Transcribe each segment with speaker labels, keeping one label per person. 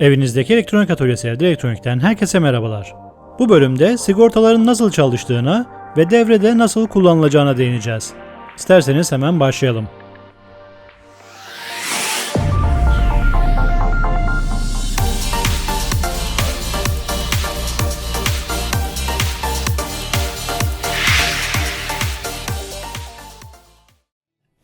Speaker 1: Evinizdeki elektronik atölyesi Elde Elektronik'ten herkese merhabalar. Bu bölümde sigortaların nasıl çalıştığına ve devrede nasıl kullanılacağına değineceğiz. İsterseniz hemen başlayalım.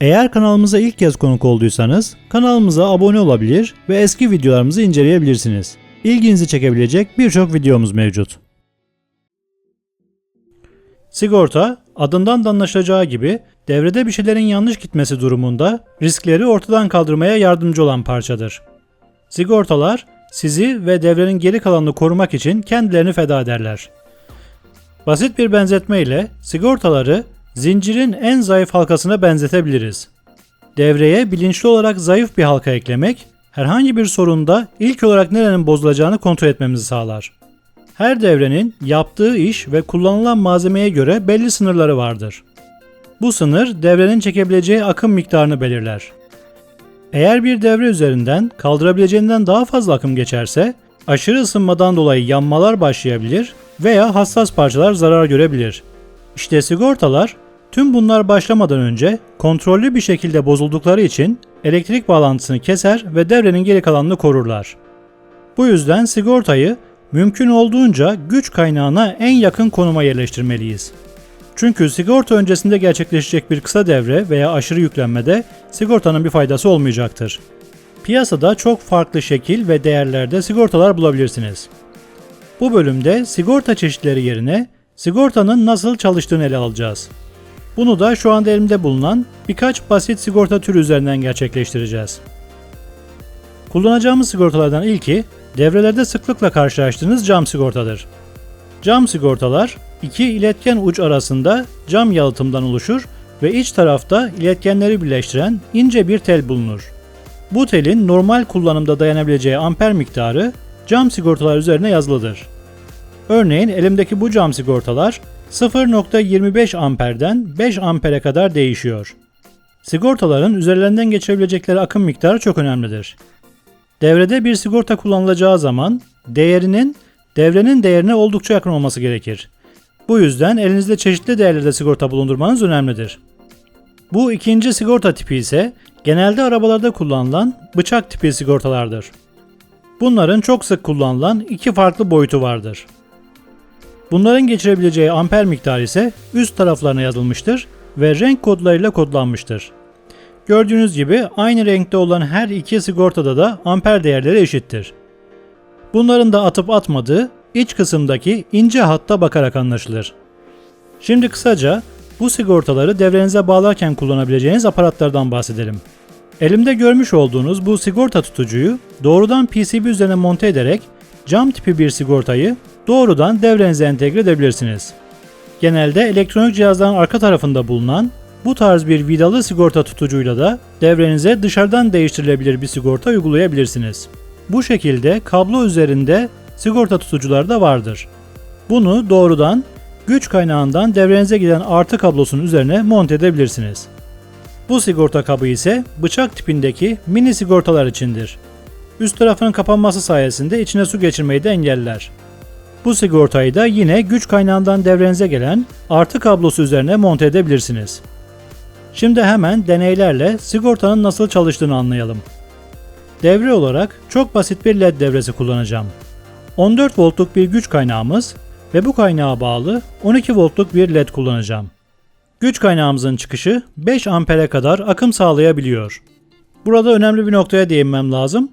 Speaker 1: Eğer kanalımıza ilk kez konuk olduysanız kanalımıza abone olabilir ve eski videolarımızı inceleyebilirsiniz. İlginizi çekebilecek birçok videomuz mevcut. Sigorta, adından da anlaşılacağı gibi devrede bir şeylerin yanlış gitmesi durumunda riskleri ortadan kaldırmaya yardımcı olan parçadır. Sigortalar sizi ve devrenin geri kalanını korumak için kendilerini feda ederler. Basit bir benzetme ile sigortaları zincirin en zayıf halkasına benzetebiliriz. Devreye bilinçli olarak zayıf bir halka eklemek, herhangi bir sorunda ilk olarak nerenin bozulacağını kontrol etmemizi sağlar. Her devrenin yaptığı iş ve kullanılan malzemeye göre belli sınırları vardır. Bu sınır devrenin çekebileceği akım miktarını belirler. Eğer bir devre üzerinden kaldırabileceğinden daha fazla akım geçerse, aşırı ısınmadan dolayı yanmalar başlayabilir veya hassas parçalar zarar görebilir. İşte sigortalar tüm bunlar başlamadan önce kontrollü bir şekilde bozuldukları için elektrik bağlantısını keser ve devrenin geri kalanını korurlar. Bu yüzden sigortayı mümkün olduğunca güç kaynağına en yakın konuma yerleştirmeliyiz. Çünkü sigorta öncesinde gerçekleşecek bir kısa devre veya aşırı yüklenmede sigortanın bir faydası olmayacaktır. Piyasada çok farklı şekil ve değerlerde sigortalar bulabilirsiniz. Bu bölümde sigorta çeşitleri yerine sigortanın nasıl çalıştığını ele alacağız. Bunu da şu anda elimde bulunan birkaç basit sigorta türü üzerinden gerçekleştireceğiz. Kullanacağımız sigortalardan ilki devrelerde sıklıkla karşılaştığınız cam sigortadır. Cam sigortalar iki iletken uç arasında cam yalıtımdan oluşur ve iç tarafta iletkenleri birleştiren ince bir tel bulunur. Bu telin normal kullanımda dayanabileceği amper miktarı cam sigortalar üzerine yazılıdır. Örneğin elimdeki bu cam sigortalar 0.25 amperden 5 ampere kadar değişiyor. Sigortaların üzerlerinden geçirebilecekleri akım miktarı çok önemlidir. Devrede bir sigorta kullanılacağı zaman değerinin devrenin değerine oldukça yakın olması gerekir. Bu yüzden elinizde çeşitli değerlerde sigorta bulundurmanız önemlidir. Bu ikinci sigorta tipi ise genelde arabalarda kullanılan bıçak tipi sigortalardır. Bunların çok sık kullanılan iki farklı boyutu vardır. Bunların geçirebileceği amper miktarı ise üst taraflarına yazılmıştır ve renk kodlarıyla kodlanmıştır. Gördüğünüz gibi aynı renkte olan her iki sigortada da amper değerleri eşittir. Bunların da atıp atmadığı iç kısımdaki ince hatta bakarak anlaşılır. Şimdi kısaca bu sigortaları devrenize bağlarken kullanabileceğiniz aparatlardan bahsedelim. Elimde görmüş olduğunuz bu sigorta tutucuyu doğrudan PCB üzerine monte ederek cam tipi bir sigortayı doğrudan devrenize entegre edebilirsiniz. Genelde elektronik cihazların arka tarafında bulunan bu tarz bir vidalı sigorta tutucuyla da devrenize dışarıdan değiştirilebilir bir sigorta uygulayabilirsiniz. Bu şekilde kablo üzerinde sigorta tutucular da vardır. Bunu doğrudan güç kaynağından devrenize giden artı kablosunun üzerine monte edebilirsiniz. Bu sigorta kabı ise bıçak tipindeki mini sigortalar içindir. Üst tarafının kapanması sayesinde içine su geçirmeyi de engeller. Bu sigortayı da yine güç kaynağından devrenize gelen artı kablosu üzerine monte edebilirsiniz. Şimdi hemen deneylerle sigortanın nasıl çalıştığını anlayalım. Devre olarak çok basit bir led devresi kullanacağım. 14 voltluk bir güç kaynağımız ve bu kaynağa bağlı 12 voltluk bir led kullanacağım. Güç kaynağımızın çıkışı 5 ampere kadar akım sağlayabiliyor. Burada önemli bir noktaya değinmem lazım.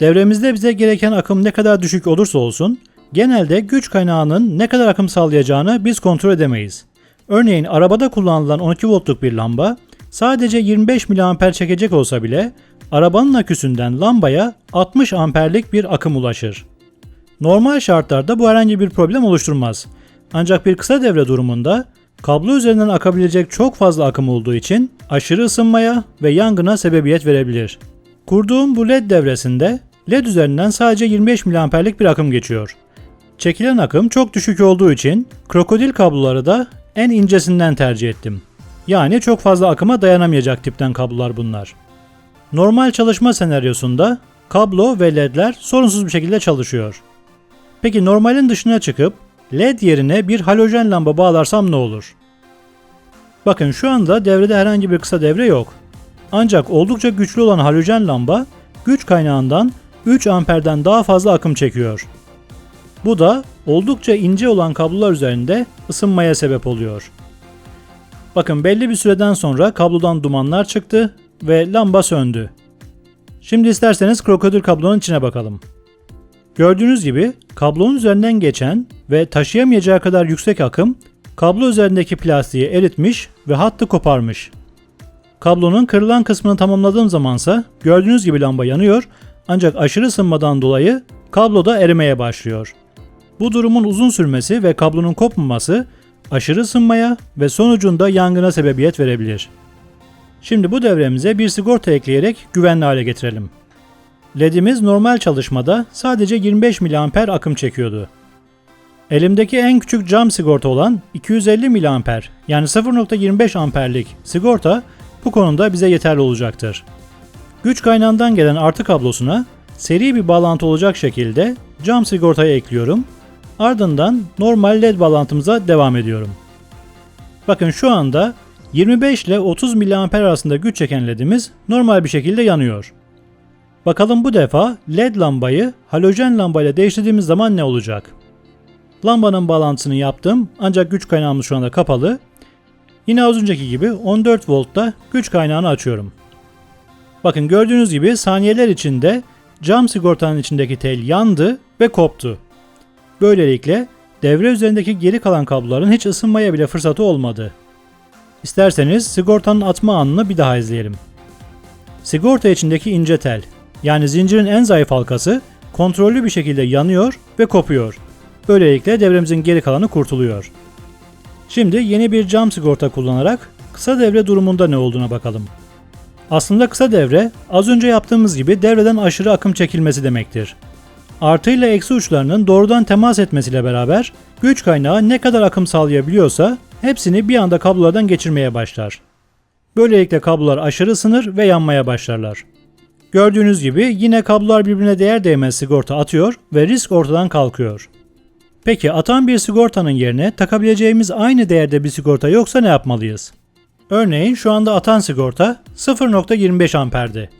Speaker 1: Devremizde bize gereken akım ne kadar düşük olursa olsun genelde güç kaynağının ne kadar akım sağlayacağını biz kontrol edemeyiz. Örneğin arabada kullanılan 12 voltluk bir lamba sadece 25 mAh çekecek olsa bile arabanın aküsünden lambaya 60 amperlik bir akım ulaşır. Normal şartlarda bu herhangi bir problem oluşturmaz. Ancak bir kısa devre durumunda kablo üzerinden akabilecek çok fazla akım olduğu için aşırı ısınmaya ve yangına sebebiyet verebilir. Kurduğum bu led devresinde led üzerinden sadece 25 mAh'lik bir akım geçiyor. Çekilen akım çok düşük olduğu için krokodil kabloları da en incesinden tercih ettim. Yani çok fazla akıma dayanamayacak tipten kablolar bunlar. Normal çalışma senaryosunda kablo ve ledler sorunsuz bir şekilde çalışıyor. Peki normalin dışına çıkıp led yerine bir halojen lamba bağlarsam ne olur? Bakın şu anda devrede herhangi bir kısa devre yok. Ancak oldukça güçlü olan halojen lamba güç kaynağından 3 amperden daha fazla akım çekiyor. Bu da oldukça ince olan kablolar üzerinde ısınmaya sebep oluyor. Bakın belli bir süreden sonra kablodan dumanlar çıktı ve lamba söndü. Şimdi isterseniz krokodil kablonun içine bakalım. Gördüğünüz gibi kablonun üzerinden geçen ve taşıyamayacağı kadar yüksek akım kablo üzerindeki plastiği eritmiş ve hattı koparmış. Kablonun kırılan kısmını tamamladığım zamansa gördüğünüz gibi lamba yanıyor ancak aşırı ısınmadan dolayı kablo da erimeye başlıyor. Bu durumun uzun sürmesi ve kablonun kopmaması aşırı ısınmaya ve sonucunda yangına sebebiyet verebilir. Şimdi bu devremize bir sigorta ekleyerek güvenli hale getirelim. LED'imiz normal çalışmada sadece 25 mA akım çekiyordu. Elimdeki en küçük cam sigorta olan 250 mA yani 0.25 amperlik sigorta bu konuda bize yeterli olacaktır. Güç kaynağından gelen artı kablosuna seri bir bağlantı olacak şekilde cam sigortayı ekliyorum. Ardından normal led bağlantımıza devam ediyorum. Bakın şu anda 25 ile 30 mA arasında güç çeken ledimiz normal bir şekilde yanıyor. Bakalım bu defa led lambayı halojen lambayla değiştirdiğimiz zaman ne olacak? Lambanın bağlantısını yaptım ancak güç kaynağımız şu anda kapalı. Yine az önceki gibi 14 voltta güç kaynağını açıyorum. Bakın gördüğünüz gibi saniyeler içinde cam sigortanın içindeki tel yandı ve koptu. Böylelikle devre üzerindeki geri kalan kabloların hiç ısınmaya bile fırsatı olmadı. İsterseniz sigortanın atma anını bir daha izleyelim. Sigorta içindeki ince tel, yani zincirin en zayıf halkası kontrollü bir şekilde yanıyor ve kopuyor. Böylelikle devremizin geri kalanı kurtuluyor. Şimdi yeni bir cam sigorta kullanarak kısa devre durumunda ne olduğuna bakalım. Aslında kısa devre az önce yaptığımız gibi devreden aşırı akım çekilmesi demektir. Artı ile eksi uçlarının doğrudan temas etmesiyle beraber güç kaynağı ne kadar akım sağlayabiliyorsa hepsini bir anda kablolardan geçirmeye başlar. Böylelikle kablolar aşırı ısınır ve yanmaya başlarlar. Gördüğünüz gibi yine kablolar birbirine değer değmez sigorta atıyor ve risk ortadan kalkıyor. Peki atan bir sigortanın yerine takabileceğimiz aynı değerde bir sigorta yoksa ne yapmalıyız? Örneğin şu anda atan sigorta 0.25 amperdi.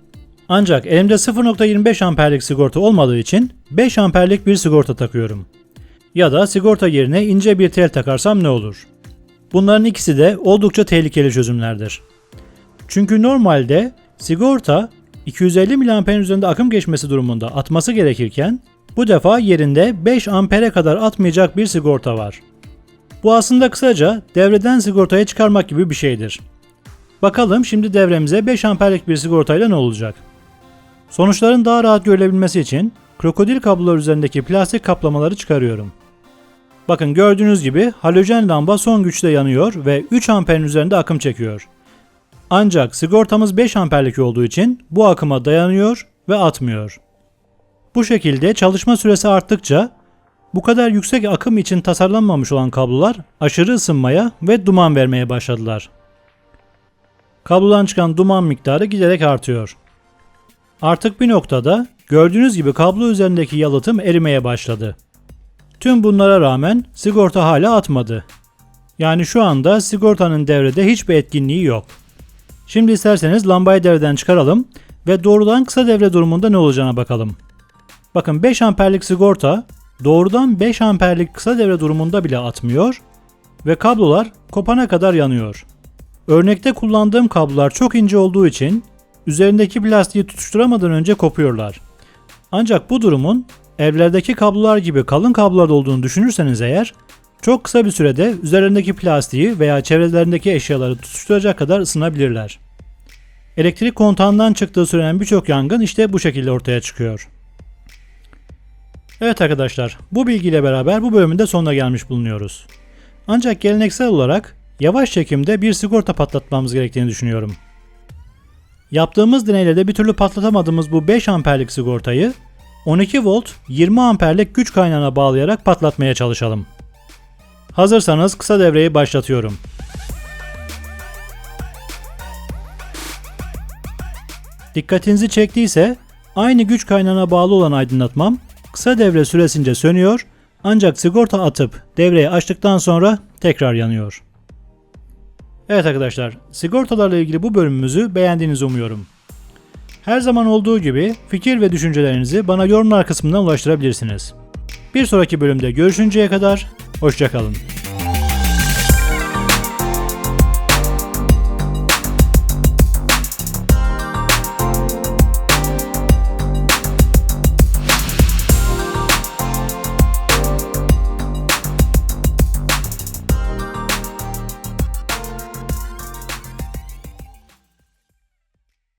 Speaker 1: Ancak elimde 0.25 amperlik sigorta olmadığı için 5 amperlik bir sigorta takıyorum. Ya da sigorta yerine ince bir tel takarsam ne olur? Bunların ikisi de oldukça tehlikeli çözümlerdir. Çünkü normalde sigorta 250 mAh'in üzerinde akım geçmesi durumunda atması gerekirken bu defa yerinde 5 ampere kadar atmayacak bir sigorta var. Bu aslında kısaca devreden sigortayı çıkarmak gibi bir şeydir. Bakalım şimdi devremize 5 amperlik bir sigortayla ne olacak? Sonuçların daha rahat görülebilmesi için krokodil kablolar üzerindeki plastik kaplamaları çıkarıyorum. Bakın gördüğünüz gibi halojen lamba son güçte yanıyor ve 3 amperin üzerinde akım çekiyor. Ancak sigortamız 5 amperlik olduğu için bu akıma dayanıyor ve atmıyor. Bu şekilde çalışma süresi arttıkça bu kadar yüksek akım için tasarlanmamış olan kablolar aşırı ısınmaya ve duman vermeye başladılar. Kablodan çıkan duman miktarı giderek artıyor. Artık bir noktada gördüğünüz gibi kablo üzerindeki yalıtım erimeye başladı. Tüm bunlara rağmen sigorta hala atmadı. Yani şu anda sigortanın devrede hiçbir etkinliği yok. Şimdi isterseniz lambayı devreden çıkaralım ve doğrudan kısa devre durumunda ne olacağına bakalım. Bakın 5 amperlik sigorta doğrudan 5 amperlik kısa devre durumunda bile atmıyor ve kablolar kopana kadar yanıyor. Örnekte kullandığım kablolar çok ince olduğu için üzerindeki plastiği tutuşturamadan önce kopuyorlar. Ancak bu durumun evlerdeki kablolar gibi kalın kablolar olduğunu düşünürseniz eğer çok kısa bir sürede üzerindeki plastiği veya çevrelerindeki eşyaları tutuşturacak kadar ısınabilirler. Elektrik kontağından çıktığı söylenen birçok yangın işte bu şekilde ortaya çıkıyor. Evet arkadaşlar, bu bilgiyle beraber bu bölümün de sonuna gelmiş bulunuyoruz. Ancak geleneksel olarak yavaş çekimde bir sigorta patlatmamız gerektiğini düşünüyorum. Yaptığımız deneylerde bir türlü patlatamadığımız bu 5 amperlik sigortayı 12 volt 20 amperlik güç kaynağına bağlayarak patlatmaya çalışalım. Hazırsanız kısa devreyi başlatıyorum. Dikkatinizi çektiyse Aynı güç kaynağına bağlı olan aydınlatmam kısa devre süresince sönüyor ancak sigorta atıp devreyi açtıktan sonra tekrar yanıyor. Evet arkadaşlar, sigortalarla ilgili bu bölümümüzü beğendiğinizi umuyorum. Her zaman olduğu gibi fikir ve düşüncelerinizi bana yorumlar kısmından ulaştırabilirsiniz. Bir sonraki bölümde görüşünceye kadar hoşçakalın.